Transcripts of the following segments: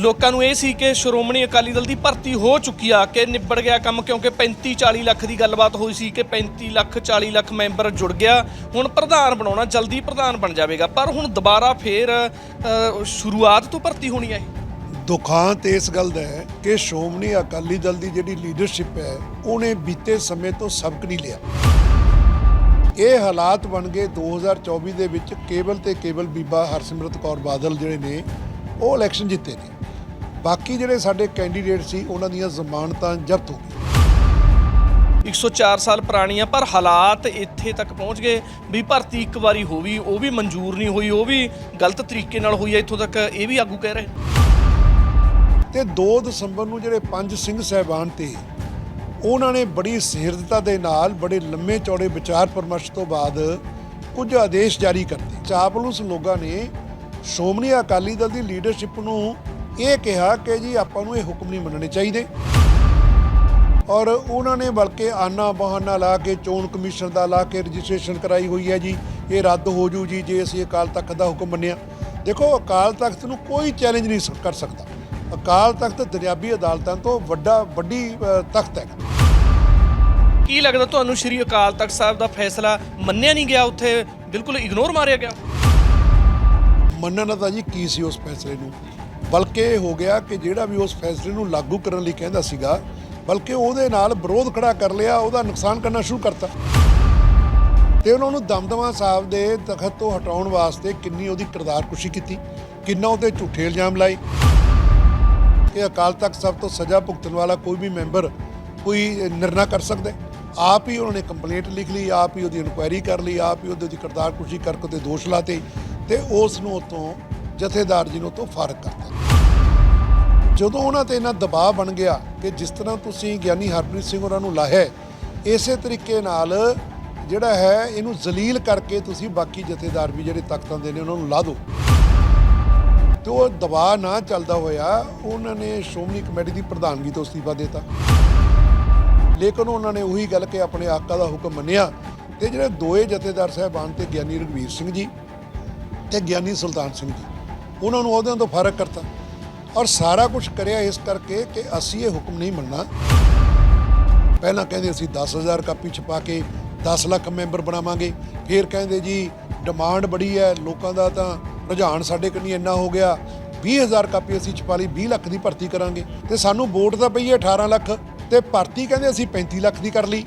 ਲੋਕਾਂ ਨੂੰ ਇਹ ਸੀ ਕਿ ਸ਼੍ਰੋਮਣੀ ਅਕਾਲੀ ਦਲ ਦੀ ਭਰਤੀ ਹੋ ਚੁੱਕੀ ਆ ਕਿ ਨਿਬੜ ਗਿਆ ਕੰਮ, ਕਿਉਂਕਿ 35 40 ਲੱਖ ਦੀ ਗੱਲਬਾਤ ਹੋਈ ਸੀ ਕਿ 35 ਲੱਖ 40 ਲੱਖ ਮੈਂਬਰ ਜੁੜ ਗਿਆ। ਹੁਣ ਪ੍ਰਧਾਨ ਬਣਾਉਣਾ, ਜਲਦੀ ਪ੍ਰਧਾਨ ਬਣ ਜਾਵੇਗਾ, ਪਰ ਹੁਣ ਦੁਬਾਰਾ ਫੇਰ ਸ਼ੁਰੂਆਤ ਤੋਂ ਭਰਤੀ ਹੋਣੀ ਹੈ ਦੁਖਾਂਤ ਇਸ ਗੱਲ ਦਾ ਹੈ ਕਿ ਸ਼੍ਰੋਮਣੀ ਅਕਾਲੀ ਦਲ ਦੀ ਜਿਹੜੀ ਲੀਡਰਸ਼ਿਪ ਹੈ, ਉਹਨੇ ਬੀਤੇ ਸਮੇਂ ਤੋਂ ਸਬਕ ਨਹੀਂ ਲਿਆ। ਇਹ ਹਾਲਾਤ ਬਣ ਗਏ 2024 ਦੇ ਵਿੱਚ ਕੇਵਲ ਤੇ ਕੇਵਲ ਬੀਬਾ ਹਰਸਿਮਰਤ ਕੌਰ ਬਾਦਲ ਜਿਹੜੇ ਨੇ, ਉਹ ਇਲੈਕਸ਼ਨ ਜਿੱਤੇ ਨੇ। ਬਾਕੀ ਜਿਹੜੇ ਸਾਡੇ ਕੈਂਡੀਡੇਟ ਸੀ ਉਹਨਾਂ ਦੀਆਂ ਜ਼ਮਾਨਤਾਂ ਜ਼ਬਤ ਹੋ ਗਈਆਂ। 104 ਸਾਲ ਪੁਰਾਣੀ ਆ ਪਰ ਹਾਲਾਤ ਇੱਥੇ ਤੱਕ ਪਹੁੰਚ ਗਏ ਵੀ ਭਰਤੀ ਇੱਕ ਵਾਰੀ ਹੋਈ ਉਹ ਵੀ ਮਨਜ਼ੂਰ ਨਹੀਂ ਹੋਈ ਉਹ ਵੀ ਗਲਤ ਤਰੀਕੇ ਨਾਲ ਹੋਈ ਹੈ ਇੱਥੋਂ ਤੱਕ ਇਹ ਵੀ ਆਗੂ ਕਹਿ ਰਹੇ ਤੇ 2 ਦਸੰਬਰ ਨੂੰ ਜਿਹੜੇ ਪੰਜ ਸਿੰਘ ਸਹਿਬਾਨ ਤੇ ਉਹਨਾਂ ਨੇ ਬੜੀ ਸਿਰਦਤਾ ਦੇ ਨਾਲ ਬੜੇ ਲੰਮੇ ਚੌੜੇ ਵਿਚਾਰ ਪਰਮਰਸ਼ ਤੋਂ ਬਾਅਦ ਕੁਝ ਆਦੇਸ਼ ਜਾਰੀ ਕਰਤੇ। ਚਾਪਲੂਸ ਲੋਕਾਂ ਨੇ ਸ਼੍ਰੋਮਣੀ ਅਕਾਲੀ ਦਲ ਦੀ ਲੀਡਰਸ਼ਿਪ ਨੂੰ ਇਹ ਕਿਹਾ ਕਿ ਜੀ ਆਪਾਂ ਨੂੰ ਇਹ ਹੁਕਮ ਨਹੀਂ ਮੰਨਣੇ ਚਾਹੀਦੇ। ਔਰ ਉਹਨਾਂ ਨੇ ਬਲਕਿ ਆਨਾ ਬਹਾਨਾ ਲਾ ਕੇ ਚੋਣ ਕਮਿਸ਼ਨ ਦਾ ਲਾ ਕੇ ਰਜਿਸਟ੍ਰੇਸ਼ਨ ਕਰਾਈ ਹੋਈ ਹੈ ਜੀ। ਇਹ ਰੱਦ ਹੋ ਜੂ ਜੀ ਜੇ ਅਸੀਂ ਅਕਾਲ ਤਖਤ ਦਾ ਹੁਕਮ ਮੰਨਿਆ। ਦੇਖੋ ਅਕਾਲ ਤਖਤ ਨੂੰ ਕੋਈ ਚੈਲੰਜ ਨਹੀਂ ਕਰ ਸਕਦਾ। ਅਕਾਲ ਤਖਤ ਦਰਿਆਬੀ ਅਦਾਲਤਾਂ ਤੋਂ ਵੱਡਾ ਵੱਡੀ ਤਖਤ ਹੈ। ਕੀ ਲੱਗਦਾ ਤੁਹਾਨੂੰ ਸ਼੍ਰੀ ਅਕਾਲ ਤਖਤ ਸਾਹਿਬ ਦਾ ਫੈਸਲਾ ਮੰਨਿਆ ਨਹੀਂ ਗਿਆ ਉੱਥੇ? ਬਿਲਕੁਲ ਇਗਨੋਰ ਮਾਰਿਆ ਗਿਆ। ਮੰਨਣਾ ਤਾਂ ਜੀ ਕੀ ਸੀ ਉਸ ਫੈਸਲੇ ਨੂੰ? ਬਲਕਿ ਇਹ ਹੋ ਗਿਆ ਕਿ ਜਿਹੜਾ ਵੀ ਉਸ ਫੈਸਲੇ ਨੂੰ ਲਾਗੂ ਕਰਨ ਲਈ ਕਹਿੰਦਾ ਸੀਗਾ, ਬਲਕਿ ਉਹਦੇ ਨਾਲ ਵਿਰੋਧ ਖੜਾ ਕਰ ਲਿਆ, ਉਹਦਾ ਨੁਕਸਾਨ ਕਰਨਾ ਸ਼ੁਰੂ ਕਰਤਾ। ਤੇ ਉਹਨਾਂ ਨੂੰ ਦਮਦਮਾ ਸਾਹਿਬ ਦੇ ਤਖਤ ਤੋਂ ਹਟਾਉਣ ਵਾਸਤੇ ਕਿੰਨੀ ਉਹਦੀ ਕਿਰਦਾਰਕੁਸ਼ੀ ਕੀਤੀ, ਕਿੰਨਾ ਉਹਦੇ ਝੂਠੇ ਇਲਜ਼ਾਮ ਲਾਏ। ਕਿ ਅਕਾਲ ਤਖਤ ਸਭ ਤੋਂ ਸਜ਼ਾ ਭੁਗਤਣ ਵਾਲਾ ਕੋਈ ਵੀ ਮੈਂਬਰ ਕੋਈ ਨਿਰਣਾ ਕਰ ਸਕਦਾ ਆਪ ਹੀ ਉਹਨਾਂ ਨੇ ਕੰਪਲੇਂਟ ਲਿਖ ਲਈ, ਆਪ ਹੀ ਉਹਦੀ ਇਨਕੁਆਇਰੀ ਕਰ ਲਈ, ਆਪ ਹੀ ਉਹਦੇ ਦੀ ਕਿਰਦਾਰਕੁਸ਼ੀ ਕਰਕੇ ਤੇ ਦੋਸ਼ ਲਾਤੇ ਤੇ ਉਸ ਨੂੰ ਉਤੋਂ ਜਥੇਦਾਰ ਜੀ ਨੂੰ ਤੋਂ ਫਾਰਗ ਕਰਤਾ ਜਦੋਂ ਉਹਨਾਂ ਤੇ ਇਹਨਾਂ ਦਬਾਅ ਬਣ ਗਿਆ ਕਿ ਜਿਸ ਤਰ੍ਹਾਂ ਤੁਸੀਂ ਗਿਆਨੀ ਹਰਪ੍ਰੀਤ ਸਿੰਘ ਉਹਨਾਂ ਨੂੰ ਲਾਹਿਆ ਹੈ, ਇਸੇ ਤਰੀਕੇ ਨਾਲ ਜਿਹੜਾ ਹੈ ਇਹਨੂੰ ਜ਼ਲੀਲ ਕਰਕੇ ਤੁਸੀਂ ਬਾਕੀ ਜਥੇਦਾਰ ਵੀ ਜਿਹੜੇ ਤਖਤਾਂ ਦੇ ਨੇ ਉਹਨਾਂ ਨੂੰ ਲਾ ਦਿਓ। ਤੇ ਉਹ ਦਬਾਅ ਨਾ ਚੱਲਦਾ ਹੋਇਆ ਉਹਨਾਂ ਨੇ ਸ਼੍ਰੋਮਣੀ ਕਮੇਟੀ ਦੀ ਪ੍ਰਧਾਨਗੀ ਤੋਂ ਅਸਤੀਫਾ ਦਿੱਤਾ। ਲੇਕਿਨ ਉਹਨਾਂ ਨੇ ਉਹੀ ਗੱਲ ਕਿ ਆਪਣੇ ਆਕਾ ਦਾ ਹੁਕਮ ਮੰਨਿਆ ਤੇ ਜਿਹੜੇ ਦੋਏ ਜਥੇਦਾਰ ਸਾਹਿਬਾਨ ਤੇ ਗਿਆਨੀ ਰਘਵੀਰ ਸਿੰਘ ਜੀ ਤੇ ਗਿਆਨੀ ਸੁਲਤਾਨ ਸਿੰਘ ਜੀ। ਉਹਨਾਂ ਨੂੰ ਉਹਦਿਆਂ ਤੋਂ ਫ਼ਰਕ ਕਰਤਾ ਔਰ ਸਾਰਾ ਕੁਝ ਕਰਿਆ ਇਸ ਕਰਕੇ ਕਿ ਅਸੀਂ ਇਹ ਹੁਕਮ ਨਹੀਂ ਮੰਨਣਾ। ਪਹਿਲਾਂ ਕਹਿੰਦੇ ਅਸੀਂ 10000 ਕਾਪੀ ਛਪਾ ਕੇ 10 ਲੱਖ ਮੈਂਬਰ ਬਣਾਵਾਂਗੇ, ਫਿਰ ਕਹਿੰਦੇ ਜੀ ਡਿਮਾਂਡ ਬੜੀ ਹੈ, ਲੋਕਾਂ ਦਾ ਤਾਂ ਰੁਝਾਨ ਸਾਡੇ ਕੰਨੀ ਇੰਨਾ ਹੋ ਗਿਆ 20000 ਕਾਪੀ ਅਸੀਂ ਛਪਾ ਲਈ 20 ਲੱਖ ਦੀ ਭਰਤੀ ਕਰਾਂਗੇ। ਤੇ ਸਾਨੂੰ ਵੋਟ ਤਾਂ ਪਈ ਹੈ 18 ਲੱਖ, ਤੇ ਭਰਤੀ ਕਹਿੰਦੇ ਅਸੀਂ 35 ਲੱਖ ਦੀ ਕਰ ਲਈ।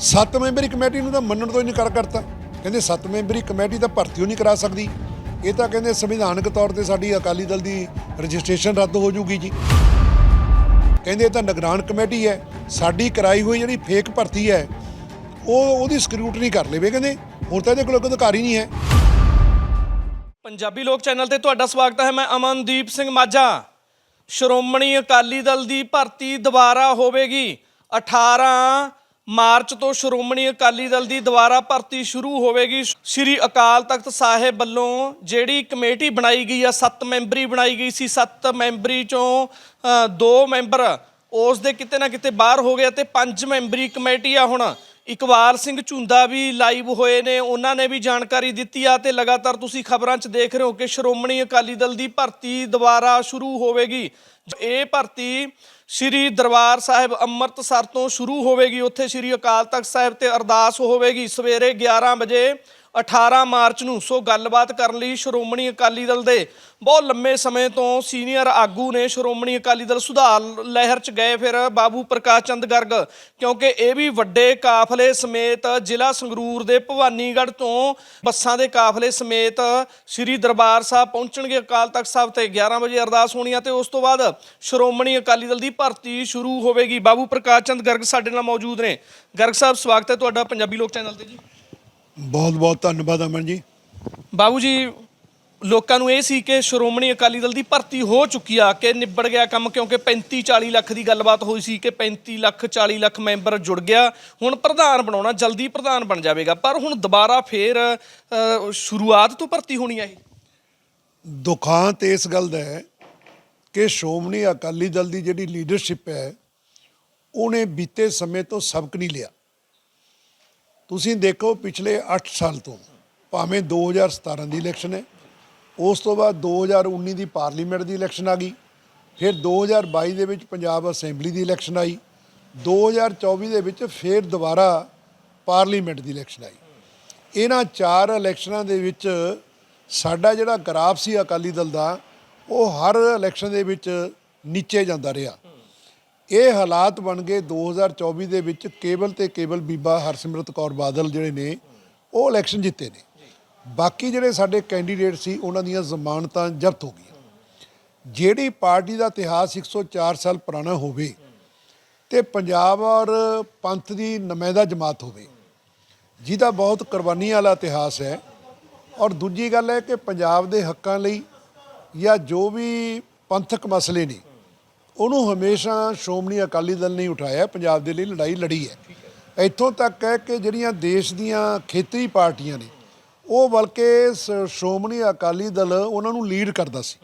ਸੱਤ ਮੈਂਬਰੀ ਕਮੇਟੀ ਨੂੰ ਤਾਂ ਮੰਨਣ ਤੋਂ ਇਨਕਾਰ ਕਰਤਾ। ਕਹਿੰਦੇ ਸੱਤ ਮੈਂਬਰੀ ਕਮੇਟੀ ਤਾਂ ਭਰਤੀ ਉਹ ਨਹੀਂ ਕਰਾ ਸਕਦੀ। ਇਹ ਤਾਂ ਕਹਿੰਦੇ ਸੰਵਿਧਾਨਕ ਤੌਰ ਤੇ ਸਾਡੀ ਅਕਾਲੀ ਦਲ ਦੀ ਰਜਿਸਟ੍ਰੇਸ਼ਨ ਰੱਦ ਹੋ ਜੂਗੀ ਜੀ। ਕਹਿੰਦੇ ਇਹ ਤਾਂ ਨਿਗਰਾਨ ਕਮੇਟੀ ਹੈ, ਸਾਡੀ ਕਰਾਈ ਹੋਈ ਜਿਹੜੀ ਫੇਕ ਭਰਤੀ ਹੈ, ਉਹ ਉਹਦੀ ਸਕਰੂਟਨੀ ਕਰ ਲਵੇ ਕਹਿੰਦੇ, ਹੁਣ ਤਾਂ ਇਹਦੇ ਕੋਲ ਕੋਈ ਅਧਿਕਾਰ ਹੀ ਨਹੀਂ ਹੈ। ਪੰਜਾਬੀ ਲੋਕ ਚੈਨਲ ਤੇ ਤੁਹਾਡਾ ਸਵਾਗਤ ਹੈ, ਮੈਂ ਅਮਨਦੀਪ ਸਿੰਘ ਮਾਝਾ। ਸ਼੍ਰੋਮਣੀ ਅਕਾਲੀ ਦਲ ਦੀ ਭਰਤੀ ਦੁਬਾਰਾ ਹੋਵੇਗੀ 18 ਮਾਰਚ ਤੋਂ ਸ਼੍ਰੋਮਣੀ ਅਕਾਲੀ ਦਲ ਦੀ ਦੁਬਾਰਾ ਭਰਤੀ ਸ਼ੁਰੂ ਹੋਵੇਗੀ। ਸ਼੍ਰੀ ਅਕਾਲ ਤਖਤ ਸਾਹਿਬ ਵੱਲੋਂ ਜਿਹੜੀ ਕਮੇਟੀ ਬਣਾਈ ਗਈ ਆ 7 ਮੈਂਬਰੀ ਬਣਾਈ ਗਈ ਸੀ। 7 ਮੈਂਬਰੀ ਚੋਂ 2 ਮੈਂਬਰ ਉਸ ਦੇ ਕਿਤੇ ਨਾ ਕਿਤੇ ਬਾਹਰ ਹੋ ਗਏ ਤੇ 5 ਮੈਂਬਰੀ ਕਮੇਟੀ ਆ ਹੁਣ। ਇਕਬਾਲ ਸਿੰਘ ਝੁੰਦਾ ਵੀ ਲਾਈਵ ਹੋਏ ਨੇ, ਉਹਨਾਂ ਨੇ ਵੀ ਜਾਣਕਾਰੀ ਦਿੱਤੀ ਆ ਤੇ ਲਗਾਤਾਰ ਤੁਸੀਂ ਖਬਰਾਂ 'ਚ ਦੇਖ ਰਹੇ ਹੋ ਕਿ ਸ਼੍ਰੋਮਣੀ ਅਕਾਲੀ ਦਲ ਦੀ ਭਰਤੀ ਦੁਬਾਰਾ ਸ਼ੁਰੂ ਹੋਵੇਗੀ। ਇਹ ਭਰਤੀ ਸ਼੍ਰੀ ਦਰਬਾਰ ਸਾਹਿਬ ਅੰਮ੍ਰਿਤਸਰ ਤੋਂ ਸ਼ੁਰੂ ਹੋਵੇਗੀ, ਉੱਥੇ ਸ਼੍ਰੀ ਅਕਾਲ ਤਖਤ ਸਾਹਿਬ ਤੇ ਅਰਦਾਸ ਹੋਵੇਗੀ। ਸਵੇਰੇ 11 ਵਜੇ 18 ਮਾਰਚ ਨੂੰ ਸੋ ਗੱਲਬਾਤ ਕਰਨ ਲਈ ਸ਼੍ਰੋਮਣੀ ਅਕਾਲੀ ਦਲ ਦੇ ਬਹੁਤ ਲੰਮੇ ਸਮੇਂ ਤੋਂ ਸੀਨੀਅਰ ਆਗੂ ਨੇ ਸ਼੍ਰੋਮਣੀ ਅਕਾਲੀ ਦਲ ਸੁਧਾਰ ਲਹਿਰ ਚ ਗਏ ਫਿਰ ਬਾਬੂ ਪ੍ਰਕਾਸ਼ ਚੰਦ ਗਰਗ, ਕਿਉਂਕਿ ਇਹ ਵੀ ਵੱਡੇ ਕਾਫਲੇ ਸਮੇਤ ਜ਼ਿਲ੍ਹਾ ਸੰਗਰੂਰ ਦੇ ਭਵਾਨੀਗੜ੍ਹ ਤੋਂ ਬੱਸਾਂ ਦੇ ਕਾਫਲੇ ਸਮੇਤ ਸ੍ਰੀ ਦਰਬਾਰ ਸਾਹਿਬ ਪਹੁੰਚਣਗੇ ਅਕਾਲ ਤਖਤ ਸਾਹਿਬ ਤੇ। 11 ਵਜੇ ਅਰਦਾਸ ਹੋਣੀ ਆ ਤੇ ਉਸ ਤੋਂ ਬਾਅਦ ਸ਼੍ਰੋਮਣੀ ਅਕਾਲੀ ਦਲ ਦੀ ਭਰਤੀ ਸ਼ੁਰੂ ਹੋਵੇਗੀ। ਬਾਬੂ ਪ੍ਰਕਾਸ਼ ਚੰਦ ਗਰਗ ਸਾਡੇ ਨਾਲ ਮੌਜੂਦ ਨੇ। ਗਰਗ ਸਾਹਿਬ, ਸਵਾਗਤ ਹੈ ਤੁਹਾਡਾ ਪੰਜਾਬੀ ਲੋਕ ਚੈਨਲ ਤੇ ਜੀ। ਬਹੁਤ ਬਹੁਤ ਧੰਨਵਾਦ ਅਮਨ ਜੀ। ਬਾਬੂ ਜੀ ਲੋਕਾਂ ਨੂੰ ਇਹ ਸੀ ਕਿ ਸ਼੍ਰੋਮਣੀ ਅਕਾਲੀ ਦਲ ਦੀ ਭਰਤੀ ਹੋ ਚੁੱਕੀ ਆ ਕਿ ਨਿਬੜ ਗਿਆ ਕੰਮ ਕਿਉਂਕਿ 35 40 ਲੱਖ ਦੀ ਗੱਲਬਾਤ ਹੋਈ ਸੀ ਕਿ 35 ਲੱਖ 40 ਲੱਖ ਮੈਂਬਰ ਜੁੜ ਗਿਆ। ਹੁਣ ਪ੍ਰਧਾਨ ਬਣਾਉਣਾ ਜਲਦੀ ਪ੍ਰਧਾਨ ਬਣ ਜਾਵੇਗਾ ਪਰ ਹੁਣ ਦੁਬਾਰਾ ਫੇਰ ਅ, ਸ਼ੁਰੂਆਤ ਤੋਂ ਭਰਤੀ ਹੋਣੀ ਆ ਇਹ। ਦੁਖਾਂਤ ਇਸ ਗੱਲ ਦਾ ਹੈ ਕਿ ਸ਼੍ਰੋਮਣੀ ਅਕਾਲੀ ਦਲ ਦੀ ਜਿਹੜੀ ਲੀਡਰਸ਼ਿਪ ਹੈ ਉਹਨੇ ਬੀਤੇ ਸਮੇਂ ਤੋਂ ਸਬਕ ਨਹੀਂ ਲਿਆ। ਤੁਸੀਂ ਦੇਖੋ ਪਿਛਲੇ 8 ਸਾਲ ਤੋਂ, ਭਾਵੇਂ 2017 ਦੀ ਇਲੈਕਸ਼ਨ ਹੈ, ਉਸ ਤੋਂ ਬਾਅਦ 2019 ਦੀ ਪਾਰਲੀਮੈਂਟ ਦੀ ਇਲੈਕਸ਼ਨ ਆ ਗਈ, ਫਿਰ 2022 ਦੇ ਵਿੱਚ ਪੰਜਾਬ ਅਸੈਂਬਲੀ ਦੀ ਇਲੈਕਸ਼ਨ ਆਈ 2024 ਦੇ ਵਿੱਚ ਫਿਰ ਦੁਬਾਰਾ ਪਾਰਲੀਮੈਂਟ ਦੀ ਇਲੈਕਸ਼ਨ ਆਈ। ਇਹਨਾਂ ਚਾਰ ਇਲੈਕਸ਼ਨਾਂ ਦੇ ਵਿੱਚ ਸਾਡਾ ਜਿਹੜਾ ਗਰਾਫ ਸੀ ਅਕਾਲੀ ਦਲ ਦਾ, ਉਹ ਹਰ ਇਲੈਕਸ਼ਨ ਦੇ ਵਿੱਚ ਨੀਚੇ ਜਾਂਦਾ ਰਿਹਾ। ਇਹ ਹਾਲਾਤ ਬਣ ਗਏ 2024 ਦੇ ਵਿੱਚ ਕੇਵਲ ਤੇ ਕੇਵਲ ਬੀਬਾ ਹਰਸਿਮਰਤ ਕੌਰ ਬਾਦਲ ਜਿਹੜੇ ਨੇ, ਉਹ ਇਲੈਕਸ਼ਨ ਜਿੱਤੇ ਨੇ। ਬਾਕੀ ਜਿਹੜੇ ਸਾਡੇ ਕੈਂਡੀਡੇਟ ਸੀ, ਉਹਨਾਂ ਦੀਆਂ ਜ਼ਮਾਨਤਾਂ ਜ਼ਬਤ ਹੋ ਗਈਆਂ। ਜਿਹੜੀ ਪਾਰਟੀ ਦਾ ਇਤਿਹਾਸ 104 ਸਾਲ ਪੁਰਾਣਾ ਹੋਵੇ ਤੇ ਪੰਜਾਬ ਔਰ ਪੰਥ ਦੀ ਨੁਮਾਇੰਦਾ ਜਮਾਤ ਹੋਵੇ, ਜਿਹਦਾ ਬਹੁਤ ਕੁਰਬਾਨੀ ਵਾਲਾ ਇਤਿਹਾਸ ਹੈ। ਔਰ ਦੂਜੀ ਗੱਲ ਹੈ ਕਿ ਪੰਜਾਬ ਦੇ ਹੱਕਾਂ ਲਈ ਜਾਂ ਜੋ ਵੀ ਪੰਥਕ ਮਸਲੇ ਨੇ ਉਹਨੂੰ ਹਮੇਸ਼ਾ ਸ਼੍ਰੋਮਣੀ ਅਕਾਲੀ ਦਲ ਨੇ ਉਠਾਇਆ ਪੰਜਾਬ ਦੇ ਲਈ ਲੜਾਈ ਲੜੀ ਹੈ। ਇੱਥੋਂ ਤੱਕ ਹੈ ਕਿ ਜਿਹੜੀਆਂ ਦੇਸ਼ ਦੀਆਂ ਖੇਤਰੀ ਪਾਰਟੀਆਂ ਨੇ, ਉਹ ਬਲਕਿ ਸ- ਸ਼੍ਰੋਮਣੀ ਅਕਾਲੀ ਦਲ ਉਹਨਾਂ ਨੂੰ ਲੀਡ ਕਰਦਾ ਸੀ।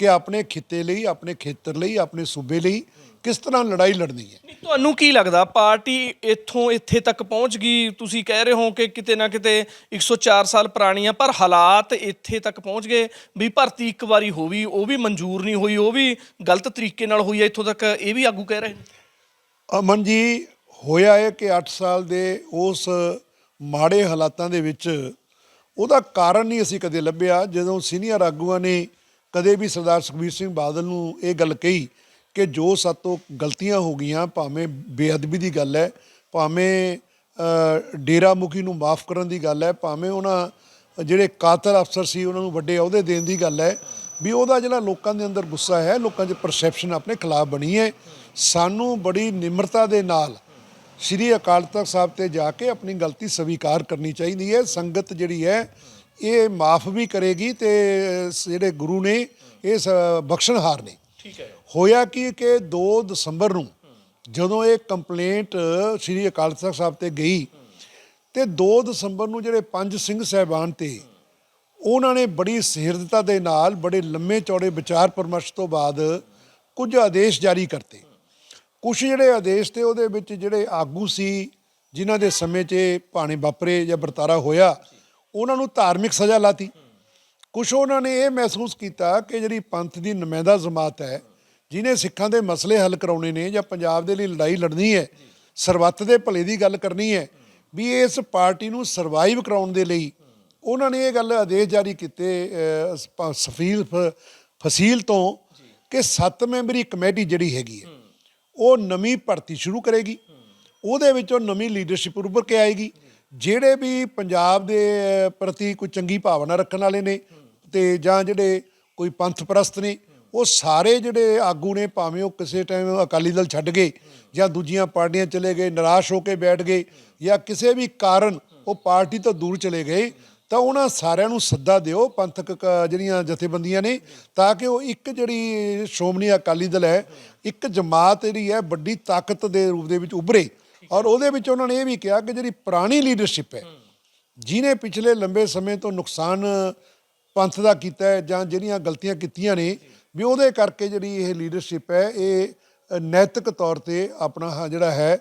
ਕਿ ਆਪਣੇ ਖਿੱਤੇ ਲਈ ਆਪਣੇ ਖੇਤਰ ਲਈ ਆਪਣੇ ਸੂਬੇ ਲਈ ਕਿਸ ਤਰ੍ਹਾਂ ਲੜਾਈ ਲੜਨੀ ਹੈ? ਨਹੀਂ ਤੁਹਾਨੂੰ ਕੀ ਲੱਗਦਾ? ਪਾਰਟੀ ਇੱਥੋਂ ਇੱਥੇ ਤੱਕ ਪਹੁੰਚ ਗਈ। ਤੁਸੀਂ ਕਹਿ ਰਹੇ ਹੋ ਕਿ ਕਿਤੇ ਨਾ ਕਿਤੇ 104 ਸਾਲ ਪੁਰਾਣੀ ਆ ਪਰ ਹਾਲਾਤ ਇੱਥੇ ਤੱਕ ਪਹੁੰਚ ਗਏ। ਵੀ ਭਰਤੀ ਇੱਕ ਵਾਰੀ ਹੋਈ ਉਹ ਵੀ ਮਨਜ਼ੂਰ ਨਹੀਂ ਹੋਈ ਉਹ ਵੀ ਗਲਤ ਤਰੀਕੇ ਨਾਲ ਹੋਈ ਹੈ। ਇੱਥੋਂ ਤੱਕ ਇਹ ਵੀ ਆਗੂ ਕਹਿ ਰਹੇ ਨੇ। ਅਮਨ ਜੀ ਹੋਇਆ ਹੈ ਕਿ 8 ਸਾਲ ਦੇ ਉਸ ਮਾੜੇ ਹਾਲਾਤਾਂ ਦੇ ਵਿੱਚ ਉਹਦਾ ਕਾਰਨ ਨਹੀਂ ਅਸੀਂ ਕਦੇ ਲੱਭਿਆ। ਜਦੋਂ ਸੀਨੀਅਰ ਆਗੂਆਂ ਨੇ ਕਦੇ ਵੀ ਸਰਦਾਰ ਸੁਖਬੀਰ ਸਿੰਘ ਬਾਦਲ ਨੂੰ ਇਹ ਗੱਲ ਕਹੀ ਕਿ ਜੋ ਸਾਤੋਂ ਗਲਤੀਆਂ ਹੋ ਗਈਆਂ, ਭਾਵੇਂ ਬੇਅਦਬੀ ਦੀ ਗੱਲ ਹੈ, ਭਾਵੇਂ ਡੇਰਾ ਮੁਖੀ ਨੂੰ ਮਾਫ ਕਰਨ ਦੀ ਗੱਲ ਹੈ, ਭਾਵੇਂ ਉਹਨਾਂ, ਜਿਹੜੇ ਕਾਤਲ ਅਫਸਰ ਸੀ ਉਹਨਾਂ ਨੂੰ ਵੱਡੇ ਅਹੁਦੇ ਦੇਣ ਦੀ ਗੱਲ ਹੈ, ਵੀ ਉਹਦਾ ਜਿਹੜਾ ਲੋਕਾਂ ਦੇ ਅੰਦਰ ਗੁੱਸਾ ਹੈ, ਲੋਕਾਂ 'ਚ ਪਰਸੈਪਸ਼ਨ ਆਪਣੇ ਖਿਲਾਫ ਬਣੀ ਹੈ, ਸਾਨੂੰ ਬੜੀ ਨਿਮਰਤਾ ਦੇ ਨਾਲ ਸ੍ਰੀ ਅਕਾਲ ਤਖਤ ਸਾਹਿਬ ਤੇ ਜਾ ਕੇ ਆਪਣੀ ਗਲਤੀ ਸਵੀਕਾਰ ਕਰਨੀ ਚਾਹੀਦੀ ਹੈ, ਸੰਗਤ ਜਿਹੜੀ ਹੈ ਇਹ ਮਾਫ ਵੀ ਕਰੇਗੀ ਤੇ ਜਿਹੜੇ ਗੁਰੂ ਨੇ ਇਹ ਬਖਸ਼ਣਹਾਰ ਨੇ। ਠੀਕ ਹੈ। ਹੋਇਆ ਕੀ ਕਿ 2 ਦਸੰਬਰ ਨੂੰ ਜਦੋਂ ਇਹ ਕੰਪਲੇਂਟ ਸ੍ਰੀ ਅਕਾਲ ਤਖਤ ਸਾਹਿਬ ਤੇ ਗਈ ਤੇ 2 ਦਸੰਬਰ ਨੂੰ ਜਿਹੜੇ ਪੰਜ ਸਿੰਘ ਸਹਿਬਾਨ ਤੇ ਉਹਨਾਂ ਨੇ ਬੜੀ ਸਿਰਦਤਾ ਦੇ ਨਾਲ ਬੜੇ ਲੰਮੇ ਚੌੜੇ ਵਿਚਾਰ ਪਰਮਰਸ਼ ਤੋਂ ਬਾਅਦ ਕੁਝ ਆਦੇਸ਼ ਜਾਰੀ ਕਰਤੇ। ਕੁਝ ਜਿਹੜੇ ਆਦੇਸ਼ ਤੇ ਉਹਦੇ ਵਿੱਚ ਜਿਹੜੇ ਆਗੂ ਸੀ ਜਿਨ੍ਹਾਂ ਦੇ ਸਮੇਂ 'ਚ ਭਾਣੇ ਵਾਪਰੇ ਜਾਂ ਵਰਤਾਰਾ ਹੋਇਆ ਉਹਨਾਂ ਨੂੰ ਧਾਰਮਿਕ ਸਜ਼ਾ ਲਾਤੀ। ਕੁਝ ਉਹਨਾਂ ਨੇ ਇਹ ਮਹਿਸੂਸ ਕੀਤਾ ਕਿ ਜਿਹੜੀ ਪੰਥ ਦੀ ਨੁਮਾਇੰਦਾ ਜਮਾਤ ਹੈ ਜਿਨੇ ਸਿੱਖਾਂ ਦੇ ਮਸਲੇ ਹੱਲ ਕਰਾਉਣੇ ਨੇ ਜਾਂ ਪੰਜਾਬ ਦੇ ਲਈ ਲੜਾਈ ਲੜਨੀ ਹੈ, ਸਰਬੱਤ ਦੇ ਭਲੇ ਦੀ ਗੱਲ ਕਰਨੀ ਹੈ, ਵੀ ਇਸ ਪਾਰਟੀ ਨੂੰ ਸਰਵਾਈਵ ਕਰਾਉਣ ਦੇ ਲਈ ਉਹਨਾਂ ਨੇ ਇਹ ਗੱਲ ਆਦੇਸ਼ ਜਾਰੀ ਕੀਤੇ ਸਫੀਲ ਫ- ਫਸੀਲ ਤੋਂ ਕਿ ਸੱਤ ਮੈਂਬਰੀ ਕਮੇਟੀ ਜਿਹੜੀ ਹੈਗੀ ਹੈ, ਉਹ ਨਵੀਂ ਭਰਤੀ ਸ਼ੁਰੂ ਕਰੇਗੀ। ਉਹਦੇ ਵਿੱਚੋਂ ਨਵੀਂ ਲੀਡਰਸ਼ਿਪ ਉੱਭਰ ਕੇ ਆਏਗੀ। ਜਿਹੜੇ ਵੀ ਪੰਜਾਬ ਦੇ ਪ੍ਰਤੀ ਕੋਈ ਚੰਗੀ ਭਾਵਨਾ ਰੱਖਣ ਵਾਲੇ ਨੇ ਤੇ ਜਾਂ ਜਿਹੜੇ ਕੋਈ ਪੰਥ ਪ੍ਰਸਤ ਨੇ, ਉਹ ਸਾਰੇ ਜਿਹੜੇ ਆਗੂ ਨੇ, ਭਾਵੇਂ ਉਹ ਕਿਸੇ ਟਾਈਮ ਅਕਾਲੀ ਦਲ ਛੱਡ ਗਏ ਜਾਂ ਦੂਜੀਆਂ ਪਾਰਟੀਆਂ ਚਲੇ ਗਏ, ਨਿਰਾਸ਼ ਹੋ ਕੇ ਬੈਠ ਗਏ ਜਾਂ ਕਿਸੇ ਵੀ ਕਾਰਨ ਉਹ ਪਾਰਟੀ ਤੋਂ ਦੂਰ ਚਲੇ ਗਏ, ਤਾਂ ਉਹਨਾਂ ਸਾਰਿਆਂ ਨੂੰ ਸੱਦਾ ਦਿਓ ਪੰਥਕ ਕ- ਜਿਹੜੀਆਂ ਜਥੇਬੰਦੀਆਂ ਨੇ, ਤਾਂ ਕਿ ਉਹ ਇੱਕ ਜਿਹੜੀ ਸ਼੍ਰੋਮਣੀ ਅਕਾਲੀ ਦਲ ਹੈ, ਇੱਕ ਜਮਾਤ ਜਿਹੜੀ ਹੈ, ਵੱਡੀ ਤਾਕਤ ਦੇ ਰੂਪ ਦੇ ਵਿੱਚ ਉਭਰੇ। ਔਰ ਉਹਦੇ ਵਿੱਚ ਉਹਨਾਂ ਨੇ ਇਹ ਵੀ ਕਿਹਾ ਕਿ ਜਿਹੜੀ ਪੁਰਾਣੀ ਲੀਡਰਸ਼ਿਪ ਹੈ ਜਿਨੇ ਪਿਛਲੇ ਲੰਬੇ ਸਮੇਂ ਤੋਂ ਨੁਕਸਾਨ ਪੰਥ ਦਾ ਕੀਤਾ ਹੈ ਜਾਂ ਜਿਹੜੀਆਂ ਗਲਤੀਆਂ ਕੀਤੀਆਂ ਨੇ ਵੀ ਉਹਦੇ ਕਰਕੇ ਜਿਹੜੀ ਇਹ ਲੀਡਰਸ਼ਿਪ ਹੈ ਇਹ ਨੈਤਿਕ ਤੌਰ ਤੇ ਆਪਣਾ ਜਿਹੜਾ ਹੈ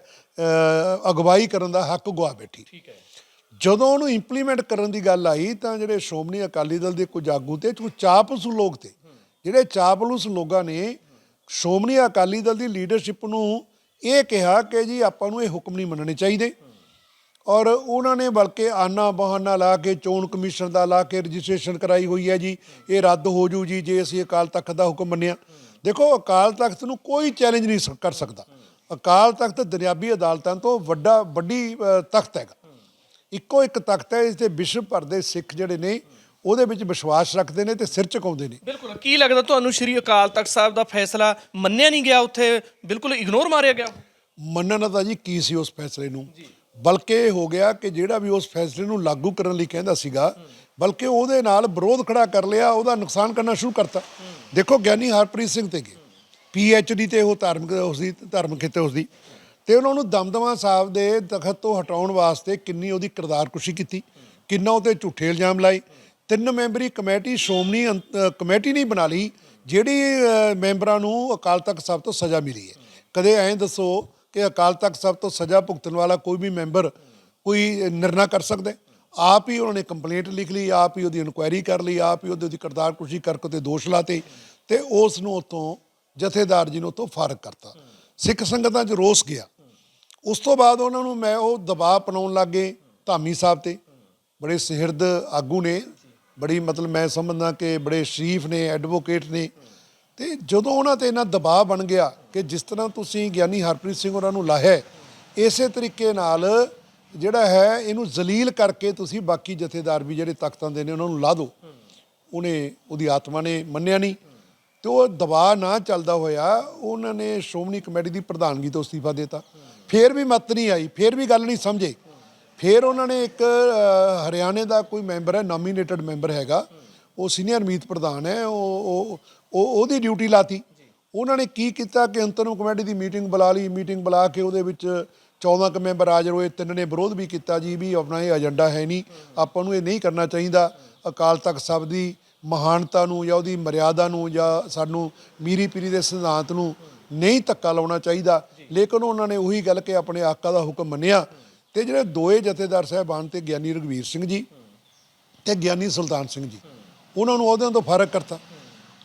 ਅਗਵਾਈ ਕਰਨ ਦਾ ਹੱਕ ਗਵਾ ਬੈਠੀ। ਠੀਕ ਹੈ। ਜਦੋਂ ਉਹਨੂੰ ਇੰਪਲੀਮੈਂਟ ਕਰਨ ਦੀ ਗੱਲ ਆਈ ਤਾਂ ਜਿਹੜੇ ਸ਼੍ਰੋਮਣੀ ਅਕਾਲੀ ਦਲ ਦੇ ਕੁਝ ਆਗੂ ਤੇ ਕੁਝ ਚਾਪਲੂਸ ਲੋਕ ਤੇ ਜਿਹੜੇ ਚਾਪਲੂਸ ਲੋਕਾਂ ਨੇ ਸ਼੍ਰੋਮਣੀ ਅਕਾਲੀ ਦਲ ਦੀ ਲੀਡਰਸ਼ਿਪ ਨੂੰ ਇਹ ਕਿਹਾ ਕਿ ਜੀ ਆਪਾਂ ਨੂੰ ਇਹ ਹੁਕਮ ਨਹੀਂ ਮੰਨਣੇ ਚਾਹੀਦੇ। ਔਰ ਉਹਨਾਂ ਨੇ ਬਲਕਿ ਆਨਾ ਬਹਾਨਾ ਲਾ ਕੇ ਚੋਣ ਕਮਿਸ਼ਨ ਦਾ ਲਾ ਕੇ ਰਜਿਸਟ੍ਰੇਸ਼ਨ ਕਰਾਈ ਹੋਈ ਹੈ ਜੀ। ਇਹ ਰੱਦ ਹੋ ਜੂ ਜੀ ਜੇ ਅਸੀਂ ਅਕਾਲ ਤਖਤ ਦਾ ਹੁਕਮ ਮੰਨਿਆ। ਦੇਖੋ, ਅਕਾਲ ਤਖਤ ਨੂੰ ਕੋਈ ਚੈਲੰਜ ਨਹੀਂ ਸ- ਕਰ ਸਕਦਾ। ਅਕਾਲ ਤਖਤ ਦੁਨਿਆਵੀ ਅਦਾਲਤਾਂ ਤੋਂ ਵੱਡਾ, ਵੱਡੀ ਤਖਤ ਹੈਗਾ। ਇੱਕੋ ਇੱਕ ਤਖਤ ਹੈ, ਇਸ ਤੇ ਵਿਸ਼ਵ ਭਰ ਦੇ ਸਿੱਖ ਜਿਹੜੇ ਨੇ ਉਹਦੇ ਵਿੱਚ ਵਿਸ਼ਵਾਸ ਰੱਖਦੇ ਨੇ ਤੇ ਸਿਰ ਝੁਕਾਉਂਦੇ ਨੇ। ਬਿਲਕੁਲ ਕੀ ਲੱਗਦਾ ਤੁਹਾਨੂੰ ਸ਼੍ਰੀ ਅਕਾਲ ਤਖਤ ਸਾਹਿਬ ਦਾ ਫੈਸਲਾ ਮੰਨਿਆ ਨਹੀਂ ਗਿਆ ਉੱਥੇ? ਬਿਲਕੁਲ ਇਗਨੋਰ ਮਾਰਿਆ ਗਿਆ। ਮੰਨਣਾ ਤਾਂ ਜੀ ਕੀ ਸੀ ਉਸ ਫੈਸਲੇ ਨੂੰ? ਬਲਕਿ ਇਹ ਹੋ ਗਿਆ ਕਿ ਜਿਹੜਾ ਵੀ ਉਸ ਫੈਸਲੇ ਨੂੰ ਲਾਗੂ ਕਰਨ ਲਈ ਕਹਿੰਦਾ ਸੀਗਾ ਬਲਕਿ ਉਹਦੇ ਨਾਲ ਵਿਰੋਧ ਖੜਾ ਕਰ ਲਿਆ ਉਹਦਾ ਨੁਕਸਾਨ ਕਰਨਾ ਸ਼ੁਰੂ ਕਰਤਾ। ਦੇਖੋ ਗਿਆਨੀ ਹਰਪ੍ਰੀਤ ਸਿੰਘ ਤੇ ਗਏ। ਪੀ ਐਚ ਡੀ ਤੇ ਉਹ ਧਾਰਮਿਕ ਉਸਦੀ ਧਾਰਮਿਕ ਖੇਤੇ ਉਸਦੀ ਤੇ ਉਹਨਾਂ ਨੂੰ ਦਮਦਮਾ ਸਾਹਿਬ ਦੇ ਤਖਤ ਤੋਂ ਹਟਾਉਣ ਵਾਸਤੇ ਕਿੰਨੀ ਉਹਦੀ ਕਿਰਦਾਰਕੁਸ਼ੀ ਕੀਤੀ ਕਿੰਨਾ ਉਹਤੇ ਝੂਠੇ ਇਲਜ਼ਾਮ ਲਾਏ ਤਿੰਨ ਮੈਂਬਰੀ ਕਮੇਟੀ ਸ਼੍ਰੋਮਣੀ ਅੰਤ- ਕਮੇਟੀ ਨਹੀਂ ਬਣਾ ਲਈ, ਜਿਹੜੀ ਮੈਂਬਰਾਂ ਨੂੰ ਅਕਾਲ ਤਖਤ ਸਾਹਿਬ ਤੋਂ ਸਜ਼ਾ ਮਿਲੀ ਹੈ। ਕਦੇ ਐਂ ਦੱਸੋ ਕਿ ਅਕਾਲ ਤਖਤ ਸਾਹਿਬ ਤੋਂ ਸਜ਼ਾ ਭੁਗਤਣ ਵਾਲਾ ਕੋਈ ਵੀ ਮੈਂਬਰ ਕੋਈ ਨਿਰਣਾ ਕਰ ਸਕਦਾ ਆਪ ਹੀ ਉਹਨਾਂ ਨੇ ਕੰਪਲੇਂਟ ਲਿਖ ਲਈ, ਆਪ ਹੀ ਉਹਦੀ ਇਨਕੁਆਇਰੀ ਕਰ ਲਈ, ਆਪ ਹੀ ਉਹਦੇ ਦੀ ਕਰਤਾਰਕੁਸ਼ੀ ਕਰਕੇ ਤੇ ਦੋਸ਼ ਲਾਤੇ ਤੇ ਉਸ ਨੂੰ ਉਤੋਂ ਜਥੇਦਾਰ ਜੀ ਨੂੰ ਉਤੋਂ ਫਾਰਗ ਕਰਤਾ। ਸਿੱਖ ਸੰਗਤਾਂ 'ਚ ਰੋਸ ਗਿਆ। ਉਸ ਤੋਂ ਬਾਅਦ ਉਹਨਾਂ ਨੂੰ ਮੈਂ ਉਹ ਦਬਾਅ ਪਣਾਉਣ ਲੱਗੇ ਧਾਮੀ ਸਾਹਿਬ ਤੇ। ਬੜੇ ਸਿਹਰਦ ਆਗੂ ਨੇ ਬੜੀ ਮਤਲਬ ਮੈਂ ਸਮਝਦਾ ਕਿ ਬੜੇ ਸ਼ਰੀਫ ਨੇ ਐਡਵੋਕੇਟ ਨੇ। ਤੇ ਜਦੋਂ ਉਹਨਾਂ ਤੇ ਇਹਨਾਂ ਦਬਾਅ ਬਣ ਗਿਆ ਕਿ ਜਿਸ ਤਰ੍ਹਾਂ ਤੁਸੀਂ ਗਿਆਨੀ ਹਰਪ੍ਰੀਤ ਸਿੰਘ ਉਹਨਾਂ ਨੂੰ ਲਾਹਿਆ ਹੈ, ਇਸੇ ਤਰੀਕੇ ਨਾਲ ਜਿਹੜਾ ਹੈ ਇਹਨੂੰ ਜ਼ਲੀਲ ਕਰਕੇ ਤੁਸੀਂ ਬਾਕੀ ਜਥੇਦਾਰ ਵੀ ਜਿਹੜੇ ਤਖਤਾਂ ਦੇ ਨੇ ਉਹਨਾਂ ਨੂੰ ਲਾ ਦਿਓ। ਉਹਨੇ ਉਹਦੀ ਆਤਮਾ ਨੇ ਮੰਨਿਆ ਨਹੀਂ। ਤੇ ਉਹ ਦਬਾਅ ਨਾ ਚੱਲਦਾ ਹੋਇਆ ਉਹਨਾਂ ਨੇ ਸ਼੍ਰੋਮਣੀ ਕਮੇਟੀ ਦੀ ਪ੍ਰਧਾਨਗੀ ਤੋਂ ਅਸਤੀਫਾ ਦਿੱਤਾ। ਫੇਰ ਵੀ ਮਤ ਨਹੀਂ ਆਈ ਫੇਰ ਵੀ ਗੱਲ ਨਹੀਂ ਸਮਝੇ। ਫਿਰ ਉਹਨਾਂ ਨੇ ਇੱਕ ਹਰਿਆਣੇ ਦਾ ਕੋਈ ਮੈਂਬਰ ਹੈ ਨੋਮੀਨੇਟਡ ਮੈਂਬਰ ਹੈਗਾ। ਉਹ ਸੀਨੀਅਰ ਮੀਤ ਪ੍ਰਧਾਨ ਹੈ, ਉਹ ਉਹ ਉਹ, ਉਹਦੀ ਡਿਊਟੀ ਲਾਤੀ। ਉਹਨਾਂ ਨੇ ਕੀ ਕੀਤਾ ਕਿ ਅੰਤਰਮ ਕਮੇਟੀ ਦੀ ਮੀਟਿੰਗ ਬੁਲਾ ਲਈ ਮੀਟਿੰਗ ਬੁਲਾ ਕੇ ਉਹਦੇ ਵਿੱਚ 14 ਕੁ ਮੈਂਬਰ ਹਾਜ਼ਰ ਹੋਏ ਤਿੰਨ ਨੇ ਵਿਰੋਧ ਵੀ ਕੀਤਾ ਜੀ ਵੀ ਆਪਣਾ ਇਹ ਏਜੰਡਾ ਹੈ ਨਹੀਂ, ਆਪਾਂ ਨੂੰ ਇਹ ਨਹੀਂ ਕਰਨਾ ਚਾਹੀਦਾ। ਅਕਾਲ ਤਖਤ ਸਾਹਿਬ ਦੀ ਮਹਾਨਤਾ ਨੂੰ ਜਾਂ ਉਹਦੀ ਮਰਿਆਦਾ ਨੂੰ ਜਾਂ ਸਾਨੂੰ ਮੀਰੀ ਪੀਰੀ ਦੇ ਸਿਧਾਂਤ ਨੂੰ ਨਹੀਂ ਧੱਕਾ ਲਾਉਣਾ ਚਾਹੀਦਾ। ਲੇਕਿਨ ਉਹਨਾਂ ਨੇ ਉਹੀ ਗੱਲ ਕਿ ਆਪਣੇ ਆਕਾ ਦਾ ਹੁਕਮ ਮੰਨਿਆ। ਤੇ ਜਿਹੜੇ ਦੋਏ ਜਥੇਦਾਰ ਸਾਹਿਬਾਨ ਤੇ ਗਿਆਨੀ ਰਗਵੀਰ ਸਿੰਘ ਜੀ ਤੇ ਗਿਆਨੀ ਸੁਲਤਾਨ ਸਿੰਘ ਜੀ, ਉਹਨਾਂ ਨੂੰ ਅਹੁਦਿਆਂ ਤੋਂ ਫ਼ਰਕ ਕਰਤਾ।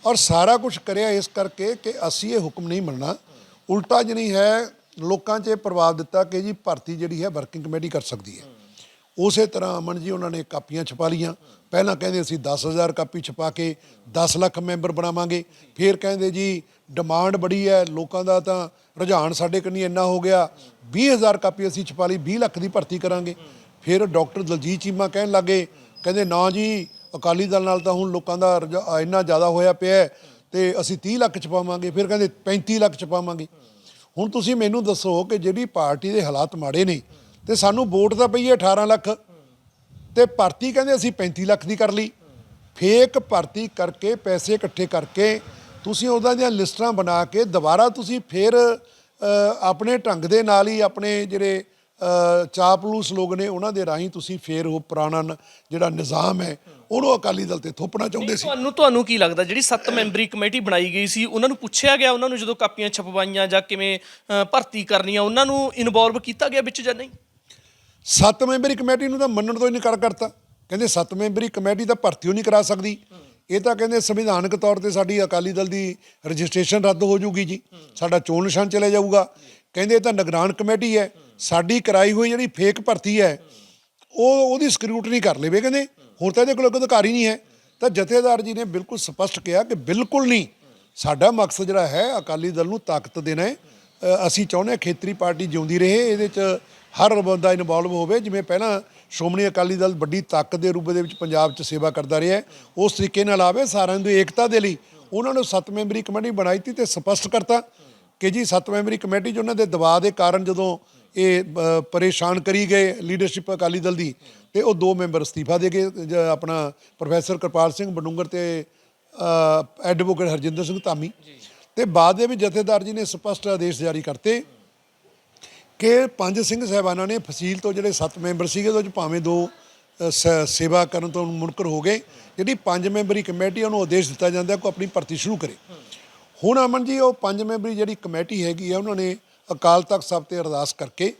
ਔਰ ਸਾਰਾ ਕੁਝ ਕਰਿਆ ਇਸ ਕਰਕੇ ਕਿ ਅਸੀਂ ਇਹ ਹੁਕਮ ਨਹੀਂ ਮੰਨਣਾ। ਉਲਟਾ ਜਿਹੜੀ ਹੈ, ਲੋਕਾਂ 'ਚ ਇਹ ਪ੍ਰਭਾਵ ਦਿੱਤਾ ਕਿ ਜੀ ਭਰਤੀ ਜਿਹੜੀ ਹੈ ਵਰਕਿੰਗ ਕਮੇਟੀ ਕਰ ਸਕਦੀ ਹੈ। ਉਸੇ ਤਰ੍ਹਾਂ ਅਮਨ ਜੀ, ਉਹਨਾਂ ਨੇ ਕਾਪੀਆਂ ਛਪਾ ਲੀਆਂ ਪਹਿਲਾਂ ਕਹਿੰਦੇ ਅਸੀਂ 10000 ਕਾਪੀ ਛਪਾ ਕੇ 10 ਲੱਖ ਮੈਂਬਰ ਬਣਾਵਾਂਗੇ, ਫਿਰ ਕਹਿੰਦੇ ਜੀ ਡਿਮਾਂਡ ਬੜੀ ਹੈ, ਲੋਕਾਂ ਦਾ ਤਾਂ ਰੁਝਾਨ ਸਾਡੇ ਕੰਨੀ ਇੰਨਾ ਹੋ ਗਿਆ 20000 ਕਾਪੀ ਅਸੀਂ ਛਪਾ ਲਈ 20 ਲੱਖ ਦੀ ਭਰਤੀ ਕਰਾਂਗੇ। ਫਿਰ ਡਾਕਟਰ ਦਲਜੀਤ ਚੀਮਾ ਕਹਿਣ ਲੱਗੇ, ਕਹਿੰਦੇ ਨਾ ਜੀ, ਅਕਾਲੀ ਦਲ ਨਾਲ ਤਾਂ ਹੁਣ ਲੋਕਾਂ ਦਾ ਰੁਝਾ- ਇੰਨਾ ਜ਼ਿਆਦਾ ਹੋਇਆ ਪਿਆ ਹੈ ਤੇ ਅਸੀਂ 30 ਲੱਖ ਛਪਾਵਾਂਗੇ, ਫਿਰ ਕਹਿੰਦੇ 35 ਲੱਖ ਛਪਾਵਾਂਗੇ। ਹੁਣ ਤੁਸੀਂ ਮੈਨੂੰ ਦੱਸੋ ਕਿ ਜਿਹੜੀ ਪਾਰਟੀ ਦੇ ਹਾਲਾਤ ਮਾੜੇ ਨੇ, ਤੇ ਸਾਨੂੰ ਵੋਟ ਤਾਂ ਪਈ ਹੈ 18 ਲੱਖ ਤੇ ਭਰਤੀ ਕਹਿੰਦੇ ਅਸੀਂ 35 ਲੱਖ ਦੀ ਕਰ ਲਈ। ਫੇਕ ਭਰਤੀ ਕਰਕੇ ਪੈਸੇ ਇਕੱਠੇ ਕਰਕੇ ਤੁਸੀਂ ਉਹਦਾਂ ਦੀਆਂ ਲਿਸਟਾਂ ਬਣਾ ਕੇ ਦੁਬਾਰਾ ਤੁਸੀਂ ਫਿਰ ਆਪਣੇ ਢੰਗ ਦੇ ਨਾਲ ਹੀ ਆਪਣੇ ਜਿਹੜੇ ਚਾਪਲੂਸ ਲੋਕ ਨੇ ਉਹਨਾਂ ਦੇ ਰਾਹੀਂ ਤੁਸੀਂ ਫੇਰ ਉਹ ਪੁਰਾਣਾ ਜਿਹੜਾ ਨਿਜ਼ਾਮ ਹੈ ਉਹਨੂੰ ਅਕਾਲੀ ਦਲ ਤੇ ਥੋਪਣਾ ਚਾਹੁੰਦੇ ਸੀ। ਤੁਹਾਨੂੰ ਤੁਹਾਨੂੰ ਕੀ ਲੱਗਦਾ? ਜਿਹੜੀ 7 ਮੈਂਬਰੀ ਕਮੇਟੀ ਬਣਾਈ ਗਈ ਸੀ ਉਹਨਾਂ ਨੂੰ ਪੁੱਛਿਆ ਗਿਆ ਉਹਨਾਂ ਨੂੰ ਜਦੋਂ ਕਾਪੀਆਂ ਛਪਵਾਈਆਂ ਜਾਂ ਕਿਵੇਂ ਭਰਤੀ ਕਰਨੀਆਂ ਉਹਨਾਂ ਨੂੰ ਇਨਵੋਲਵ ਕੀਤਾ ਗਿਆ ਵਿੱਚ ਜਾਂ ਨਹੀਂ? ਸੱਤ ਮੈਂਬਰੀ ਕਮੇਟੀ ਨੂੰ ਤਾਂ ਮੰਨਣ ਤੋਂ ਇਨਕਾਰ ਕਰਤਾ। ਕਹਿੰਦੇ ਸੱਤ ਮੈਂਬਰੀ ਕਮੇਟੀ ਤਾਂ ਭਰਤੀ ਉਹ ਨਹੀਂ ਕਰਾ ਸਕਦੀ। ਇਹ ਤਾਂ ਕਹਿੰਦੇ ਸੰਵਿਧਾਨਕ ਤੌਰ ਤੇ ਸਾਡੀ ਅਕਾਲੀ ਦਲ ਦੀ ਰਜਿਸਟ੍ਰੇਸ਼ਨ ਰੱਦ ਹੋ ਜੂਗੀ ਜੀ। ਸਾਡਾ ਚੋਣ ਨਿਸ਼ਾਨ ਚਲੇ ਜਾਊਗਾ। ਕਹਿੰਦੇ ਇਹ ਤਾਂ ਨਿਗਰਾਨ ਕਮੇਟੀ ਹੈ। ਸਾਡੀ ਕਰਾਈ ਹੋਈ ਜਿਹੜੀ ਫੇਕ ਭਰਤੀ ਹੈ, ਉਹ ਉਹਦੀ ਸਕਰੂਟਨੀ ਕਰ ਲਵੇ ਕਹਿੰਦੇ। ਹੁਣ ਤਾਂ ਇਹਦੇ ਕੋਲ ਕੋਈ ਅਧਿਕਾਰ ਹੀ ਨਹੀਂ ਹੈ। ਤਾਂ ਜਥੇਦਾਰ ਜੀ ਨੇ ਬਿਲਕੁਲ ਸਪਸ਼ਟ ਕਿਹਾ ਕਿ ਬਿਲਕੁਲ ਨਹੀਂ। ਸਾਡਾ ਮਕਸਦ ਜਿਹੜਾ ਹੈ ਅਕਾਲੀ ਦਲ ਨੂੰ ਤਾਕਤ ਦੇਣਾ ਹੈ। ਅਸੀਂ ਚਾਹੁੰਦੇ ਹਾਂ ਖੇਤਰੀ ਪਾਰਟੀ ਜਿਉਂਦੀ ਰਹੇ। ਇਹਦੇ 'ਚ ਹਰ ਬੰਦਾ ਇਨਵੋਲਵ ਹੋਵੇ ਜਿਵੇਂ ਪਹਿਲਾਂ ਸ਼੍ਰੋਮਣੀ ਅਕਾਲੀ ਦਲ ਵੱਡੀ ਤਾਕਤ ਦੇ ਰੂਪ ਦੇ ਵਿੱਚ ਪੰਜਾਬ 'ਚ ਸੇਵਾ ਕਰਦਾ ਰਿਹਾ ਉਸ ਤਰੀਕੇ ਨਾਲ ਆਵੇ ਸਾਰਿਆਂ ਦੀ ਏਕਤਾ ਦੇ ਲਈ ਉਹਨਾਂ ਨੂੰ ਸੱਤ ਮੈਂਬਰੀ ਕਮੇਟੀ ਬਣਾਈ ਤੀ ਤੇ ਸਪਸ਼ਟ ਕਰਤਾ ਕਿ ਜੀ ਸੱਤ ਮੈਂਬਰੀ ਕਮੇਟੀ 'ਚ ਉਹਨਾਂ ਦੇ ਦਬਾਅ ਦੇ ਕਾਰਨ ਜਦੋਂ ਇਹ ਪਰੇਸ਼ਾਨ ਕਰੀ ਗਏ ਲੀਡਰਸ਼ਿਪ ਅਕਾਲੀ ਦਲ ਦੀ ਤੇ ਉਹ ਦੋ ਮੈਂਬਰ ਅਸਤੀਫਾ ਦੇ ਗਏ ਆਪਣਾ ਪ੍ਰੋਫੈਸਰ ਕਿਰਪਾਲ ਸਿੰਘ ਬਡੂੰਗਰ ਤੇ ਐਡਵੋਕੇਟ ਹਰਜਿੰਦਰ ਸਿੰਘ ਧਾਮੀ ਤੇ ਬਾਅਦ ਦੇ ਵਿੱਚ ਜਥੇਦਾਰ ਜੀ ਨੇ ਸਪਸ਼ਟ ਆਦੇਸ਼ ਜਾਰੀ ਕਰਤੇ ਕਿ ਪੰਜ ਸਿੰਘ ਸਾਹਿਬਾਨਾਂ ਨੇ ਫਸੀਲ ਤੋਂ ਜਿਹੜੇ ਸੱਤ ਮੈਂਬਰ ਸੀਗੇ, ਉਹਦੇ ਵਿੱਚ ਭਾਵੇਂ ਦੋ ਸ- ਸੇਵਾ ਕਰਨ ਤੋਂ ਮੁਨਕਰ ਹੋ ਗਏ। ਜਿਹੜੀ ਪੰਜ ਮੈਂਬਰੀ ਕਮੇਟੀ ਉਹਨੂੰ ਆਦੇਸ਼ ਦਿੱਤਾ ਜਾਂਦਾ ਕਿ ਆਪਣੀ ਭਰਤੀ ਸ਼ੁਰੂ ਕਰੇ। ਹੁਣ ਅਮਨ ਜੀ, ਉਹ ਪੰਜ ਮੈਂਬਰੀ ਜਿਹੜੀ ਕਮੇਟੀ ਹੈਗੀ ਆ, ਉਹਨਾਂ ਨੇ ਅਕਾਲ ਤਖਤ ਸਾਹਿਬ ਤੇ ਅਰਦਾਸ ਕਰਕੇ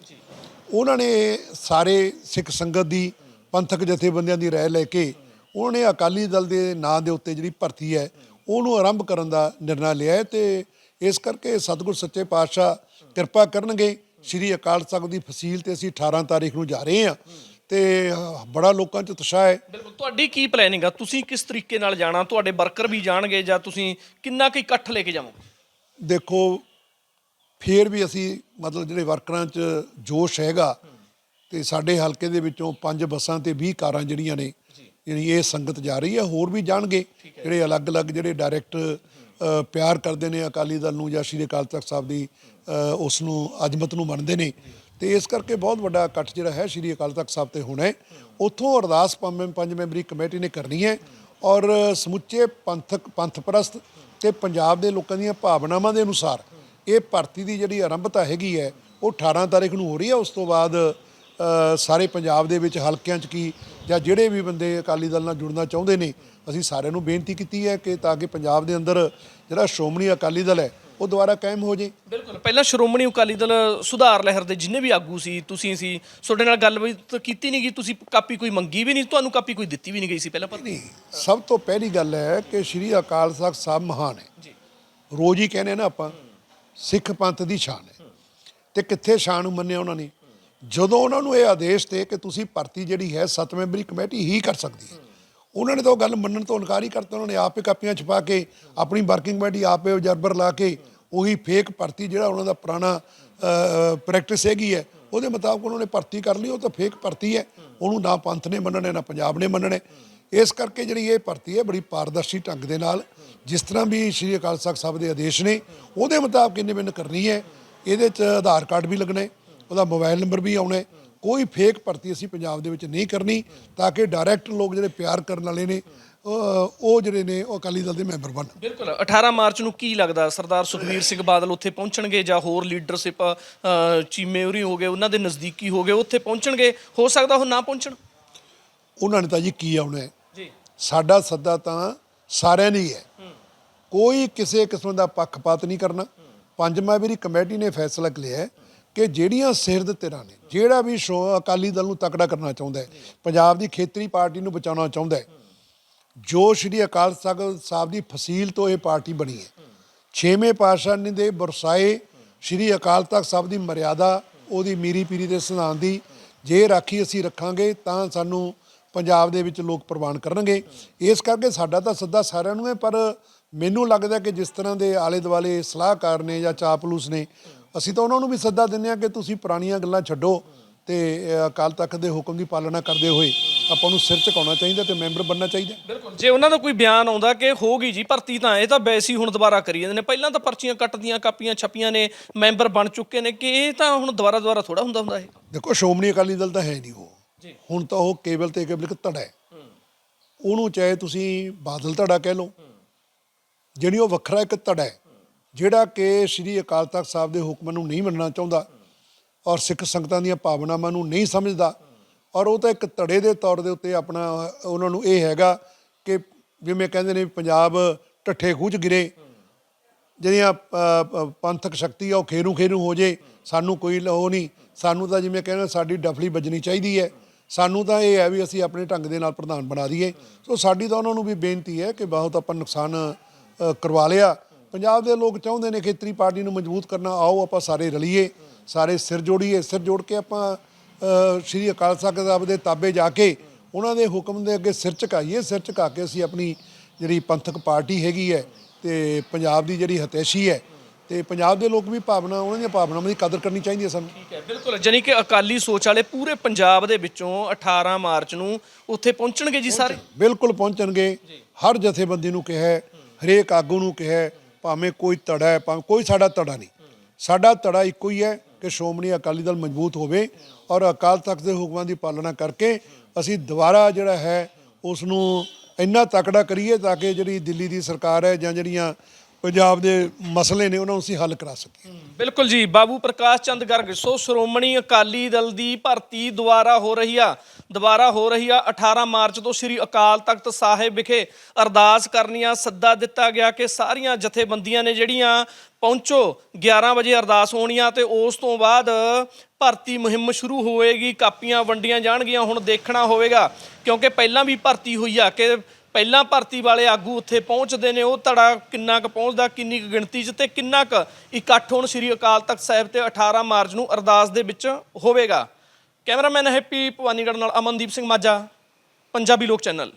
ਉਹਨਾਂ ਨੇ ਸਾਰੇ ਸਿੱਖ ਸੰਗਤ ਦੀ, ਪੰਥਕ ਜਥੇਬੰਦੀਆਂ ਦੀ ਰਾਏ ਲੈ ਕੇ ਉਹਨਾਂ ਨੇ ਅਕਾਲੀ ਦਲ ਦੇ ਨਾਂ ਦੇ ਉੱਤੇ ਜਿਹੜੀ ਭਰਤੀ ਹੈ, ਉਹਨੂੰ ਆਰੰਭ ਕਰਨ ਦਾ ਨਿਰਣਾ ਲਿਆ ਹੈ ਤੇ ਇਸ ਕਰਕੇ ਸਤਿਗੁਰ ਸੱਚੇ ਪਾਤਸ਼ਾਹ ਕਿਰਪਾ ਕਰਨਗੇ। ਸ੍ਰੀ ਅਕਾਲ ਤਖਤ ਦੀ ਫਸੀਲ ਤੇ ਅਸੀਂ 18 ਤਾਰੀਖ ਨੂੰ ਜਾ ਰਹੇ ਹਾਂ ਤੇ ਬੜਾ ਲੋਕਾਂ 'ਚ ਉਤਸ਼ਾਹ ਹੈ। ਬਿਲਕੁਲ ਤੁਹਾਡੀ ਕੀ ਪਲੈਨਿੰਗ ਆ? ਤੁਸੀਂ ਕਿਸ ਤਰੀਕੇ ਨਾਲ ਜਾਣਾ? ਤੁਹਾਡੇ ਵਰਕਰ ਵੀ ਜਾਣਗੇ ਜਾਂ ਤੁਸੀਂ ਕਿੰਨਾ ਕੁ ਇਕੱਠ ਲੈ ਕੇ ਜਾਵੋਗੇ? ਦੇਖੋ ਫੇਰ ਵੀ ਅਸੀਂ ਮਤਲਬ ਜਿਹੜੇ ਵਰਕਰਾਂ 'ਚ ਜੋਸ਼ ਹੈਗਾ ਤੇ ਸਾਡੇ ਹਲਕੇ ਦੇ ਵਿੱਚੋਂ ਪੰਜ ਬੱਸਾਂ ਤੇ 20 ਕਾਰਾਂ ਜਿਹੜੀਆਂ ਨੇ ਜਿਹੜੀ ਇਹ ਸੰਗਤ ਜਾ ਰਹੀ ਹੈ। ਹੋਰ ਵੀ ਜਾਣਗੇ। ਜਿਹੜੇ ਅਲੱਗ-ਅਲੱਗ ਜਿਹੜੇ ਡਾਇਰੈਕਟ ਪਿਆਰ ਕਰਦੇ ਨੇ ਅਕਾਲੀ ਦਲ ਨੂੰ ਜਾਂ ਸ਼੍ਰੀ ਅਕਾਲ ਤਖਤ ਸਾਹਿਬ ਦੀ ਉਸ ਨੂੰ ਅਜ਼ਮਤ ਨੂੰ ਮੰਨਦੇ ਨੇ। ਤੇ ਇਸ ਕਰਕੇ ਬਹੁਤ ਵੱਡਾ ਇਕੱਠ ਜਿਹੜਾ ਹੈ ਸ਼੍ਰੀ ਅਕਾਲ ਤਖਤ ਸਾਹਿਬ ਤੇ ਹੋਣਾ ਹੈ। ਉੱਥੋਂ ਅਰਦਾਸ ਪੰਜ ਪੰਜ ਮੈਂਬਰੀ ਕਮੇਟੀ ਨੇ ਕਰਨੀ ਹੈ ਔਰ ਸਮੁੱਚੇ ਪੰਥਕ ਪੰਥ ਪ੍ਰਸਤ ਤੇ ਪੰਜਾਬ ਦੇ ਲੋਕਾਂ ਦੀਆਂ ਭਾਵਨਾਵਾਂ ਦੇ ਅਨੁਸਾਰ ਇਹ ਭਰਤੀ ਦੀ ਜਿਹੜੀ ਆਰੰਭਤਾ ਹੈਗੀ ਹੈ, ਉਹ 18 ਤਾਰੀਖ ਨੂੰ ਹੋ ਰਹੀ ਹੈ। ਉਸ ਤੋਂ ਬਾਅਦ ਸਾਰੇ ਪੰਜਾਬ ਦੇ ਵਿੱਚ ਹਲਕਿਆਂ 'ਚ ਕੀ ਜਾਂ ਜਿਹੜੇ ਵੀ ਬੰਦੇ ਅਕਾਲੀ ਦਲ ਨਾਲ ਜੁੜਨਾ ਚਾਹੁੰਦੇ ਨੇ ਅਸੀਂ ਸਾਰਿਆਂ ਨੂੰ ਬੇਨਤੀ ਕੀਤੀ ਹੈ ਕਿ ਤਾਂ ਕਿ ਪੰਜਾਬ ਦੇ ਅੰਦਰ ਜਿਹੜਾ ਸ਼੍ਰੋਮਣੀ ਅਕਾਲੀ ਦਲ ਹੈ ਉਹ ਦੁਬਾਰਾ ਕਾਇਮ ਹੋ ਜੇ। ਬਿਲਕੁਲ। ਪਹਿਲਾਂ ਸ਼੍ਰੋਮਣੀ ਅਕਾਲੀ ਦਲ ਸੁਧਾਰ ਲਹਿਰ ਦੇ ਜਿੰਨੇ ਵੀ ਆਗੂ ਸੀ ਤੁਸੀਂ ਸੀ ਤੁਹਾਡੇ ਨਾਲ ਗੱਲ ਵੀ ਕੀਤੀ ਨਹੀਂ ਗਈ ਤੁਸੀਂ ਕਾਪੀ ਕੋਈ ਮੰਗੀ ਵੀ ਨਹੀਂ ਤੁਹਾਨੂੰ ਕਾਪੀ ਕੋਈ ਦਿੱਤੀ ਵੀ ਨਹੀਂ ਗਈ ਸੀ ਪਹਿਲਾਂ ਨਹੀਂ ਸਭ ਤੋਂ ਪਹਿਲੀ ਗੱਲ ਹੈ ਕਿ ਸ਼੍ਰੀ ਅਕਾਲ ਤਖਤ ਸਾਹਿਬ ਮਹਾਨ ਹੈ। ਜੀ। ਰੋਜ਼ ਹੀ ਕਹਿੰਦੇ ਨਾ ਆਪਾਂ ਸਿੱਖ ਪੰਥ ਦੀ ਸ਼ਾਨ ਹੈ। ਤੇ ਕਿੱਥੇ ਸ਼ਾਨ ਨੂੰ ਮੰਨਿਆ ਉਹਨਾਂ ਨੇ? ਜਦੋਂ ਉਹਨਾਂ ਨੂੰ ਇਹ ਆਦੇਸ਼ ਤੇ ਕਿ ਤੁਸੀਂ ਭਰਤੀ ਜਿਹੜੀ ਹੈ ਸੱਤ ਮੈਂਬਰੀ ਕਮੇਟੀ ਹੀ ਕਰ ਸਕਦੀ ਹੈ। ਉਹਨਾਂ ਨੇ ਤਾਂ ਉਹ ਗੱਲ ਮੰਨਣ ਤੋਂ ਇਨਕਾਰ ਹੀ ਕਰਤਾ, ਉਹਨਾਂ ਨੇ ਆਪੇ ਕਾਪੀਆਂ ਛਪਾ ਕੇ ਆਪਣੀ ਵਰਕਿੰਗ ਕਮੇਟੀ ਆਪੇ ਉਜਰਬਰ ਲਾ ਕੇ ਉਹੀ ਫੇਕ ਭਰਤੀ ਜਿਹੜਾ ਉਹਨਾਂ ਦਾ ਪੁਰਾਣਾ ਪ੍ਰੈਕਟਿਸ ਹੈਗੀ ਹੈ, ਉਹਦੇ ਮੁਤਾਬਕ ਉਹਨਾਂ ਨੇ ਭਰਤੀ ਕਰ ਲਈ, ਉਹ ਤਾਂ ਫੇਕ ਭਰਤੀ ਹੈ, ਉਹਨੂੰ ਨਾ ਪੰਥ ਨੇ ਮੰਨਣਾ, ਨਾ ਪੰਜਾਬ ਨੇ ਮੰਨਣਾ। ਇਸ ਕਰਕੇ ਜਿਹੜੀ ਇਹ ਭਰਤੀ ਹੈ ਬੜੀ ਪਾਰਦਰਸ਼ੀ ਢੰਗ ਦੇ ਨਾਲ, ਜਿਸ ਤਰ੍ਹਾਂ ਵੀ ਸ਼੍ਰੀ ਅਕਾਲ ਤਖਤ ਸਾਹਿਬ ਦੇ ਆਦੇਸ਼ ਨੇ, ਉਹਦੇ ਮੁਤਾਬਕ ਇੰਨੇ ਬਿੰਨ ਕਰਨੀ ਹੈ, ਇਹਦੇ 'ਚ ਆਧਾਰ ਕਾਰਡ ਵੀ ਲੱਗਣਾ, ਉਹਦਾ ਮੋਬਾਈਲ ਨੰਬਰ ਵੀ ਆਉਣਾ ਕੋਈ ਫੇਕ ਭਰਤੀ ਅਸੀਂ ਪੰਜਾਬ ਦੇ ਵਿੱਚ ਨਹੀਂ ਕਰਨੀ ਤਾਂ ਕਿ ਡਾਇਰੈਕਟ ਲੋਕ ਜਿਹੜੇ ਪਿਆਰ ਕਰਨ ਵਾਲੇ ਨੇ ਉਹ ਜਿਹੜੇ ਨੇ ਉਹ ਅਕਾਲੀ ਦਲ ਦੇ ਮੈਂਬਰ ਬਣ ਬਿਲਕੁਲ। 18 ਮਾਰਚ ਨੂੰ ਕੀ ਲੱਗਦਾ? ਸਰਦਾਰ ਸੁਖਵੀਰ ਸਿੰਘ ਬਾਦਲ ਉੱਥੇ ਪਹੁੰਚਣਗੇ ਜਾਂ ਹੋਰ ਲੀਡਰਸ਼ਿਪ ਚੀਮੇ ਉਰੀ ਹੋ ਗਏ ਉਹਨਾਂ ਦੇ ਨਜ਼ਦੀਕੀ ਹੋ ਗਏ ਉੱਥੇ ਪਹੁੰਚਣਗੇ? ਹੋ ਸਕਦਾ ਉਹ ਨਾ ਪਹੁੰਚਣ? ਉਹਨਾਂ ਨੇ ਤਾਂ ਜੀ ਕੀ ਆਉਣਾ ਜੀ। ਸਾਡਾ ਸੱਦਾ ਤਾਂ ਸਾਰਿਆਂ ਨੇ ਹੀ ਹੈ। ਕੋਈ ਕਿਸੇ ਕਿਸਮ ਦਾ ਪੱਖਪਾਤ ਨਹੀਂ ਕਰਨਾ। ਪੰਜ ਮੈਂਬਰੀ ਕਮੇਟੀ ਨੇ ਫੈਸਲਾ ਲਿਆ ਹੈ ਕਿ ਜਿਹੜੀਆਂ ਸਿਰਦ ਧਿਰਾਂ ਨੇ, ਜਿਹੜਾ ਵੀ ਸ਼ੋ- ਅਕਾਲੀ ਦਲ ਨੂੰ ਤਕੜਾ ਕਰਨਾ ਚਾਹੁੰਦਾ ਹੈ, ਪੰਜਾਬ ਦੀ ਖੇਤਰੀ ਪਾਰਟੀ ਨੂੰ ਬਚਾਉਣਾ ਚਾਹੁੰਦਾ ਹੈ, ਜੋ ਸ਼੍ਰੀ ਅਕਾਲ ਤਖਤ ਸਾਹਿਬ ਦੀ ਫਸੀਲ ਤੋਂ ਇਹ ਪਾਰਟੀ ਬਣੀ ਹੈ। ਛੇਵੇਂ ਪਾਤਸ਼ਾਹ ਨੇ ਦੇ ਬਰਸਾਏ ਸ਼੍ਰੀ ਅਕਾਲ ਤਖਤ ਸਾਹਿਬ ਦੀ ਮਰਿਆਦਾ, ਉਹਦੀ ਮੀਰੀ ਪੀਰੀ ਦੇ ਸਿਧਾਂਤ ਦੀ, ਜੇ ਰਾਖੀ ਅਸੀਂ ਰੱਖਾਂਗੇ ਤਾਂ ਸਾਨੂੰ ਪੰਜਾਬ ਦੇ ਵਿੱਚ ਲੋਕ ਪ੍ਰਵਾਨ ਕਰਨਗੇ। ਇਸ ਕਰਕੇ ਸਾਡਾ ਤਾਂ ਸੱਦਾ ਸਾਰਿਆਂ ਨੂੰ ਹੈ, ਪਰ ਮੈਨੂੰ ਲੱਗਦਾ ਕਿ ਜਿਸ ਤਰ੍ਹਾਂ ਦੇ ਆਲੇ ਦੁਆਲੇ ਸਲਾਹਕਾਰ ਨੇ ਜਾਂ ਚਾਪਲੂਸ ਨੇ ਅਸੀਂ ਤਾਂ ਉਹਨਾਂ ਨੂੰ ਵੀ ਸੱਦਾ ਦਿੰਦੇ ਹਾਂ ਕਿ ਤੁਸੀਂ ਪੁਰਾਣੀਆਂ ਗੱਲਾਂ ਛੱਡੋ ਤੇ ਅਕਾਲ ਤਖਤ ਦੇ ਹੁਕਮ ਦੀ ਪਾਲਣਾ ਕਰਦੇ ਹੋਏ ਆਪਾਂ ਨੂੰ ਸਿਰ ਝੁਕਾਉਣਾ ਚਾਹੀਦਾ ਤੇ ਮੈਂਬਰ ਬਣਨਾ ਚਾਹੀਦਾ। ਬਿਲਕੁਲ। ਜੇ ਉਹਨਾਂ ਦਾ ਕੋਈ ਬਿਆਨ ਆਉਂਦਾ ਕਿ ਹੋ ਗਈ ਜੀ ਭਰਤੀ ਤਾਂ ਇਹ ਤਾਂ ਵੈਸੀ ਹੁਣ ਦੁਬਾਰਾ ਕਰੀ ਜਾਂਦੇ ਨੇ। ਪਹਿਲਾਂ ਤਾਂ ਪਰਚੀਆਂ ਕੱਟਦੀਆਂ ਕਾਪੀਆਂ ਛਪੀਆਂ ਨੇ ਮੈਂਬਰ ਬਣ ਚੁੱਕੇ ਨੇ ਕਿ ਇਹ ਤਾਂ ਹੁਣ ਦੁਬਾਰਾ ਦੁਬਾਰਾ ਥੋੜਾ ਹੁੰਦਾ ਹੁੰਦਾ ਇਹ? ਦੇਖੋ ਸ਼੍ਰੋਮਣੀ ਅਕਾਲੀ ਦਲ ਤਾਂ ਹੈ ਨਹੀਂ ਉਹ। ਹੁਣ ਤਾਂ ਉਹ ਕੇਵਲ ਤੇ ਕੇਵਲ ਇੱਕ ਧੜਾ ਹੈ। ਉਹਨੂੰ ਚਾਹੇ ਤੁਸੀਂ ਬਾਦਲ ਧੜਾ ਕਹਿ ਲਓ। ਜਿਹੜੀ ਉਹ ਵੱਖਰਾ ਇੱਕ ਧੜਾ ਹੈ ਜਿਹੜਾ ਕਿ ਸ੍ਰੀ ਅਕਾਲ ਤਖਤ ਸਾਹਿਬ ਦੇ ਹੁਕਮਾਂ ਨੂੰ ਨਹੀਂ ਮੰਨਣਾ ਚਾਹੁੰਦਾ ਔਰ ਸਿੱਖ ਸੰਗਤਾਂ ਦੀਆਂ ਭਾਵਨਾਵਾਂ ਨੂੰ ਨਹੀਂ ਸਮਝਦਾ, ਔਰ ਉਹ ਤਾਂ ਇੱਕ ਧੜੇ ਦੇ ਤੌਰ ਦੇ ਉੱਤੇ ਆਪਣਾ ਉਹਨਾਂ ਨੂੰ ਇਹ ਹੈਗਾ ਕਿ ਜਿਵੇਂ ਕਹਿੰਦੇ ਨੇ ਪੰਜਾਬ ਢੱਠੇ ਖੂਹ 'ਚ ਗਿਰੇ, ਜਿਹੜੀਆਂ ਪੰਥਕ ਸ਼ਕਤੀ ਆ ਉਹ ਖੇਰੂ ਖੇਰੂ ਹੋ ਜੇ, ਸਾਨੂੰ ਕੋਈ ਲ- ਉਹ ਨਹੀਂ, ਸਾਨੂੰ ਤਾਂ ਜਿਵੇਂ ਕਹਿੰਦੇ ਸਾਡੀ ਡਫਲੀ ਵੱਜਣੀ ਚਾਹੀਦੀ ਹੈ, ਸਾਨੂੰ ਤਾਂ ਇਹ ਹੈ ਵੀ ਅਸੀਂ ਆਪਣੇ ਢੰਗ ਦੇ ਨਾਲ ਪ੍ਰਧਾਨ ਬਣਾ ਦਈਏ। ਸੋ ਸਾਡੀ ਤਾਂ ਉਹਨਾਂ ਨੂੰ ਵੀ ਬੇਨਤੀ ਹੈ ਕਿ ਬਹੁਤ ਆਪਾਂ ਨੁਕਸਾਨ ਕਰਵਾ ਲਿਆ। ਪੰਜਾਬ ਦੇ ਲੋਕ ਚਾਹੁੰਦੇ ਨੇ ਖੇਤਰੀ ਪਾਰਟੀ ਨੂੰ ਮਜ਼ਬੂਤ ਕਰਨਾ ਆਓ ਆਪਾਂ ਸਾਰੇ ਰਲੀਏ ਸਾਰੇ ਸਿਰ ਜੋੜੀਏ ਸਿਰ ਜੋੜ ਕੇ ਆਪਾਂ ਸ਼੍ਰੀ ਅਕਾਲ ਤਖਤ ਸਾਹਿਬ ਦੇ ਤਾਬੇ ਜਾ ਕੇ ਉਹਨਾਂ ਦੇ ਹੁਕਮ ਦੇ ਅੱਗੇ ਸਿਰ ਝੁਕਾਈਏ ਸਿਰ ਝੁਕਾ ਕੇ ਅਸੀਂ ਆਪਣੀ ਜਿਹੜੀ ਪੰਥਕ ਪਾਰਟੀ ਹੈਗੀ ਹੈ ਤੇ ਪੰਜਾਬ ਦੀ ਜਿਹੜੀ ਹਤੈਸ਼ੀ ਹੈ ਤੇ ਪੰਜਾਬ ਦੇ ਲੋਕ ਵੀ ਭਾਵਨਾ ਉਹਨਾਂ ਦੀਆਂ ਭਾਵਨਾਵਾਂ ਦੀ ਕਦਰ ਕਰਨੀ ਚਾਹੀਦੀ ਹੈ ਸਾਨੂੰ। ਠੀਕ ਹੈ ਬਿਲਕੁਲ ਜਾਨੀ ਕਿ ਅਕਾਲੀ ਸੋਚ ਵਾਲੇ ਪੂਰੇ ਪੰਜਾਬ ਦੇ ਵਿੱਚੋਂ 18 ਮਾਰਚ ਨੂੰ ਉੱਥੇ ਪਹੁੰਚਣਗੇ ਜੀ ਸਾਰੇ? ਬਿਲਕੁਲ ਪਹੁੰਚਣਗੇ। ਹਰ ਜਥੇਬੰਦੀ ਨੂੰ ਕਿਹਾ ਹਰੇਕ ਆਗੂ ਨੂੰ ਕਿਹਾ ਭਾਵੇਂ ਕੋਈ ਧੜਾ ਹੈ, ਭਾਵੇਂ ਕੋਈ ਸਾਡਾ ਧੜਾ ਨਹੀਂ। ਸਾਡਾ ਧੜਾ ਇੱਕੋ ਹੀ ਹੈ ਕਿ ਸ਼੍ਰੋਮਣੀ ਅਕਾਲੀ ਦਲ ਮਜ਼ਬੂਤ ਹੋਵੇ ਔਰ ਅਕਾਲ ਤਖਤ ਦੇ ਹੁਕਮਾਂ ਦੀ ਪਾਲਣਾ ਕਰਕੇ ਅਸੀਂ ਦੁਬਾਰਾ ਜਿਹੜਾ ਹੈ ਉਸ ਨੂੰ ਇੰਨਾ ਤਕੜਾ ਕਰੀਏ ਤਾਂ ਕਿ ਜਿਹੜੀ ਦਿੱਲੀ ਦੀ ਸਰਕਾਰ ਹੈ ਜਾਂ ਜਿਹੜੀਆਂ ਪੰਜਾਬ ਦੇ ਮਸਲੇ ਨੇ, ਉਹਨਾਂ ਨੂੰ ਅਸੀਂ ਹੱਲ ਕਰਾ ਸਕੀਏ। ਬਿਲਕੁਲ ਜੀ, ਬਾਬੂ ਪ੍ਰਕਾਸ਼ ਚੰਦ ਗਰਗ, ਸੋ ਸ਼੍ਰੋਮਣੀ ਅਕਾਲੀ ਦਲ ਦੀ ਭਰਤੀ ਦੁਬਾਰਾ ਹੋ ਰਹੀ ਆ, ਦੁਬਾਰਾ ਹੋ ਰਹੀ ਆ 18 ਮਾਰਚ ਤੋਂ ਸ੍ਰੀ ਅਕਾਲ ਤਖਤ ਸਾਹਿਬ ਵਿਖੇ ਅਰਦਾਸ ਕਰਨੀਆਂ, ਸੱਦਾ ਦਿੱਤਾ ਗਿਆ ਕਿ ਸਾਰੀਆਂ ਜਥੇਬੰਦੀਆਂ ਨੇ ਜਿਹੜੀਆਂ ਪਹੁੰਚੋ 11 ਵਜੇ ਅਰਦਾਸ ਹੋਣੀਆਂ ਤੇ ਉਸ ਤੋਂ ਬਾਅਦ ਭਰਤੀ ਮੁਹਿੰਮ ਸ਼ੁਰੂ ਹੋਏਗੀ, ਕਾਪੀਆਂ ਵੰਡੀਆਂ ਜਾਣਗੀਆਂ, ਹੁਣ ਦੇਖਣਾ ਹੋਵੇਗਾ, ਕਿਉਂਕਿ ਪਹਿਲਾਂ ਵੀ ਭਰਤੀ ਹੋਈ ਆ, ਕਿ ਪਹਿਲਾਂ ਭਰਤੀ ਵਾਲੇ ਆਗੂ ਉੱਥੇ ਪਹੁੰਚਦੇ ਨੇ, ਉਹ ਧੜਾ ਕਿੰਨਾ ਕੁ ਪਹੁੰਚਦਾ, ਕਿੰਨੀ ਕੁ ਗਿਣਤੀ 'ਚ ਤੇ ਕਿੰਨਾ ਕੁ ਇਕੱਠ ਹੁਣ ਸ੍ਰੀ ਅਕਾਲ ਤਖਤ ਸਾਹਿਬ ਤੇ 18 ਮਾਰਚ ਨੂੰ ਅਰਦਾਸ ਦੇ ਵਿੱਚ ਹੋਵੇਗਾ। ਕੈਮਰਾਮੈਨ ਹੈਪੀ ਭਵਾਨੀਗੜ੍ਹ ਨਾਲ ਅਮਨਦੀਪ ਸਿੰਘ ਮਾਝਾ, ਪੰਜਾਬੀ ਲੋਕ ਚੈਨਲ।